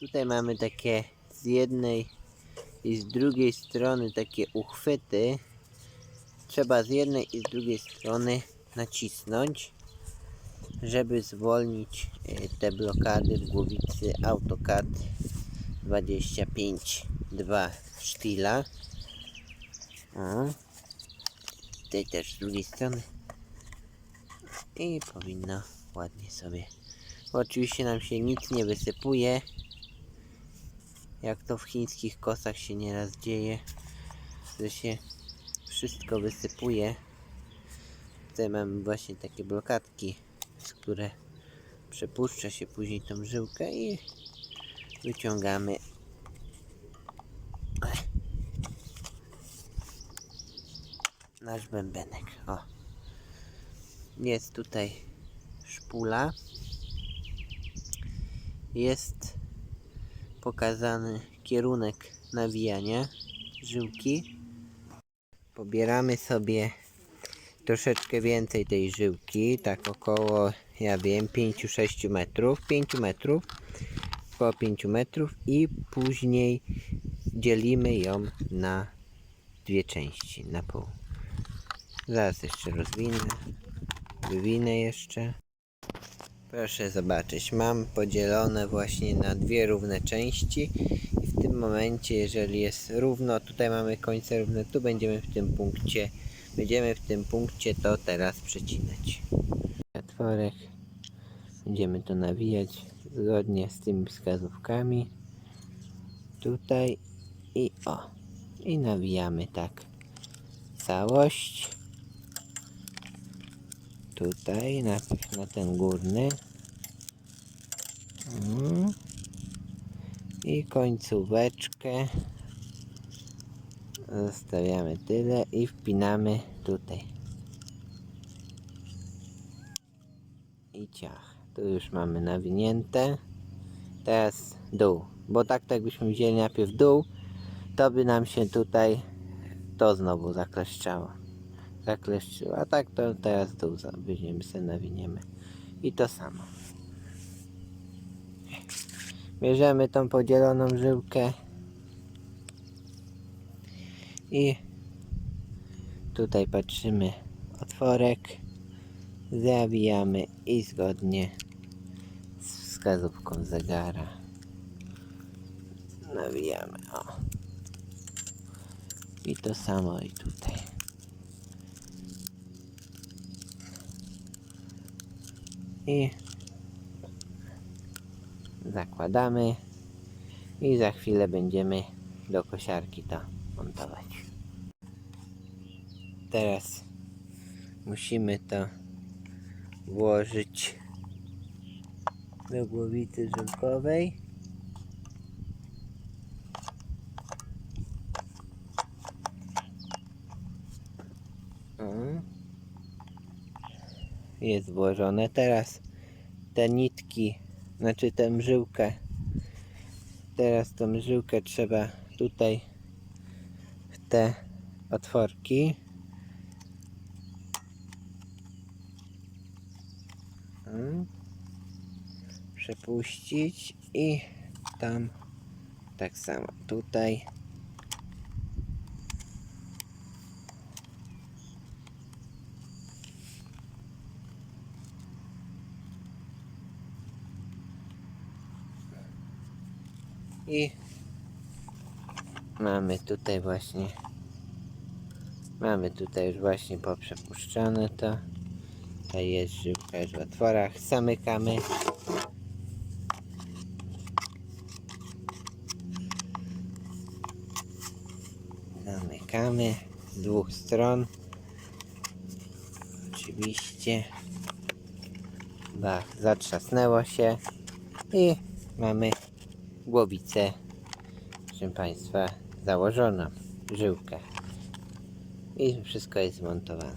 Tutaj mamy takie z jednej i z drugiej strony takie uchwyty. Trzeba z jednej i z drugiej strony nacisnąć, żeby zwolnić e, te blokady w głowicy AutoCAD 25.2 sztila. Tutaj też z drugiej strony. I powinno ładnie sobie. Bo oczywiście nam się nic nie wysypuje. Jak to w chińskich kosach się nieraz dzieje, że się wszystko wysypuje. Tutaj mamy właśnie takie blokadki, z które przepuszcza się później tą żyłkę i wyciągamy. Nasz bębenek. O. Jest tutaj szpula. Jest pokazany kierunek nawijania żyłki. Pobieramy sobie troszeczkę więcej tej żyłki, tak około, ja wiem, 5-6 metrów, 5 metrów, około 5 metrów i później dzielimy ją na dwie części, na pół. Zaraz jeszcze rozwinę, wywinę jeszcze. Proszę zobaczyć, mam podzielone właśnie na dwie równe części i w tym momencie, jeżeli jest równo, tutaj mamy końce równe, tu będziemy w tym punkcie, będziemy w tym punkcie to teraz przecinać. Otworek, będziemy to nawijać zgodnie z tymi wskazówkami. Tutaj i o, i nawijamy tak całość tutaj na, na ten górny. Mm. i końcóweczkę. Zostawiamy tyle i wpinamy tutaj. I ciach. Tu już mamy nawinięte. Teraz dół. Bo tak tak byśmy wzięli najpierw dół to by nam się tutaj to znowu zakleszczało zakleszczyło, a tak to teraz za- weźmiemy sobie nawiniemy i to samo. Bierzemy tą podzieloną żyłkę. I tutaj patrzymy. Otworek. Zawijamy i zgodnie z wskazówką zegara nawijamy. O. I to samo i tutaj i zakładamy i za chwilę będziemy do kosiarki to montować. Teraz musimy to włożyć do głowicy żyłkowej. O. Jest włożone. Teraz te nitki, znaczy tę żyłkę. Teraz tą żyłkę trzeba tutaj w te otworki. Mm. Przepuścić i tam tak samo tutaj. I mamy tutaj właśnie mamy tutaj już właśnie poprzepuszczone to. Tutaj jest żyłka już w otworach. Zamykamy. Zamykamy z dwóch stron. Oczywiście. Bach, zatrzasnęło się. I mamy głowicę, proszę Państwa, założoną, żyłkę. I wszystko jest zmontowane.